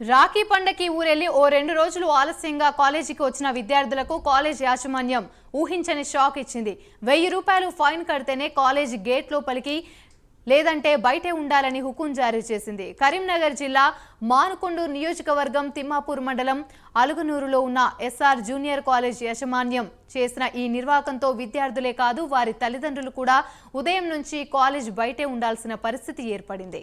రాఖీ పండగకి ఊరెళ్ళి ఓ రెండు రోజులు ఆలస్యంగా కాలేజీకి వచ్చిన విద్యార్థులకు కాలేజ్ యాజమాన్యం ఊహించని షాక్ ఇచ్చింది. వెయ్యి రూపాయలు ఫైన్ కడితేనే కాలేజ్ గేట్ లోపలికి లేదంటే బయటే ఉండాలని హుకుం జారీ చేసింది. కరీంనగర్ జిల్లా మానుకొండూరు నియోజకవర్గం తిమ్మాపూర్ మండలం అలుగునూరులో ఉన్న ఎస్ఆర్ జూనియర్ కాలేజ్ యాజమాన్యం చేసిన ఈ నిర్వాకంతో విద్యార్థులే కాదు వారి తల్లిదండ్రులు కూడా ఉదయం నుంచి కాలేజ్ బయటే ఉండాల్సిన పరిస్థితి ఏర్పడింది.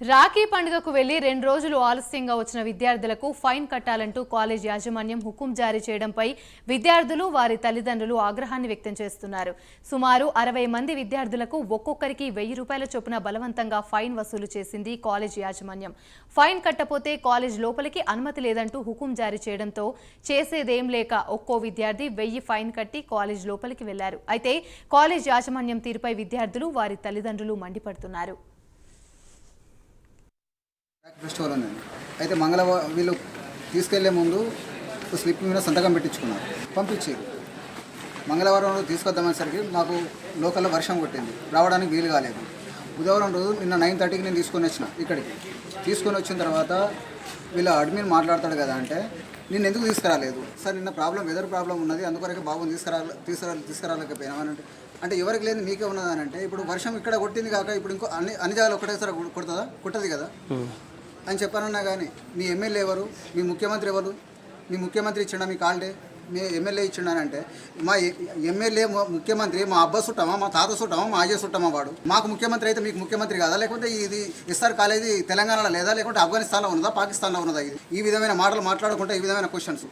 రాఖీ పండుగకు వెళ్ళి రెండు రోజులు ఆలస్యంగా వచ్చిన విద్యార్థులకు ఫైన్ కట్టాలంటూ కాలేజ్ యాజమాన్యం హుకుం జారీ చేయడంపై విద్యార్థులు వారి తల్లిదండ్రులు ఆగ్రహాన్ని వ్యక్తం చేస్తున్నారు. సుమారు అరవై మంది విద్యార్థులకు ఒక్కొక్కరికి వెయ్యి రూపాయల చొప్పున బలవంతంగా ఫైన్ వసూలు చేసింది కాలేజ్ యాజమాన్యం. ఫైన్ కట్టపోతే కాలేజ్ లోపలికి అనుమతి లేదంటూ హుకుం జారీ చేయడంతో చేసేదేం లేక ఒక్కో విద్యార్థి వెయ్యి ఫైన్ కట్టి కాలేజ్ లోపలికి వెళ్ళారు అయితే కాలేజ్ యాజమాన్యం తీరుపై విద్యార్థులు వారి తల్లిదండ్రులు మండిపడుతున్నారు. ఫెస్టివల్ ఉందండి అయితే మంగళవారం వీళ్ళు తీసుకెళ్ళే ముందు స్లిప్ మీద సంతకం పెట్టించుకున్నారు. పంపించారు. మంగళవారం రోజు తీసుకొద్దామనేసరికి మాకు లోకల్లో వర్షం కొట్టింది. రావడానికి వీలు కాలేదు. బుధవారం రోజు నిన్న నైన్ థర్టీకి నేను తీసుకొని వచ్చిన ఇక్కడికి. తీసుకొని వచ్చిన తర్వాత వీళ్ళ అడ్మిన్ మాట్లాడతాడు కదా అంటే నేను ఎందుకు తీసుకురాలేదు? సార్ నిన్న ప్రాబ్లం వెదర్ ప్రాబ్లం ఉన్నది. అందుకొరకే బాబుని తీసుకురా తీసుకురా తీసుకురాలేకపోయినా అని అంటే అంటే ఎవరికి లేదు మీకే ఉన్నది అని అంటే ఇప్పుడు వర్షం ఇక్కడ కొట్టింది కాక ఇప్పుడు ఇంకో అన్ని అన్ని జాగాలు ఒకటేసారి కొడుతుందా? కొట్టదు కదా? అని చెప్పానన్నా కానీ మీ ఎమ్మెల్యే ఎవరు? మీ ముఖ్యమంత్రి ఎవరు? మీ ముఖ్యమంత్రి ఇచ్చిండా మీ కాల్డే మీ ఎమ్మెల్యే ఇచ్చిండానంటే మా ఎమ్మెల్యే ముఖ్యమంత్రి మా అబ్బా సుట్టమా మా తాత సుట్టమా మా అజయ్ సుట్టమా వాడు? మాకు ముఖ్యమంత్రి అయితే మీకు ముఖ్యమంత్రి కాదా? లేకుంటే ఇది ఎస్ఆర్ కాలేజీ తెలంగాణలో లేదా? లేకుంటే ఆఫ్ఘనిస్తాన్లో ఉన్నదా? పాకిస్తాన్లో ఉన్నదా? ఇది ఈ విధమైన మాటలు మాట్లాడుకుంటే ఈ విధమైన క్వశ్చన్స్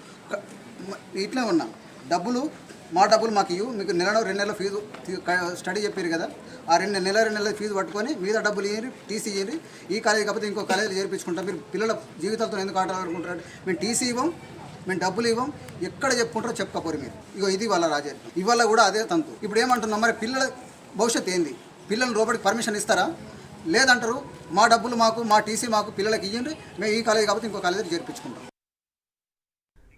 ఇట్లే ఉన్నా. డబ్బులు మా డబ్బులు మాకు ఇవ్వు మీకు నెలలో రెండు నెలల ఫీజు స్టడీ చెప్పారు కదా. ఆ రెండు నెల రెండు నెలల ఫీజు పట్టుకొని మీద డబ్బులు ఇయ్యండి టీసీ ఇయ్యండి. ఈ కాలేజీ కాకపోతే ఇంకో కాలేజీలో చేర్పించుకుంటాం. మీరు పిల్లల జీవితాలతో ఎందుకు ఆటలాడుకుంటారు మేము టీసీ ఇవ్వం మేము డబ్బులు ఇవ్వం. ఎక్కడ చెప్పుకుంటారో చెప్పుకోరు మీరు. ఇగో ఇది వాళ్ళ రాజే ఇవాళ కూడా అదే తంతు. ఇప్పుడు ఏమంటున్నాం? మరి పిల్లల భవిష్యత్తు ఏంది? పిల్లలు లోపలికి పర్మిషన్ ఇస్తారా? లేదంటారు. మా డబ్బులు మాకు మా టీసీ మాకు పిల్లలకి ఇవ్వండి మేము ఈ కాలేజీ కాకపోతే ఇంకో కాలేజీ చేర్పించుకుంటాం.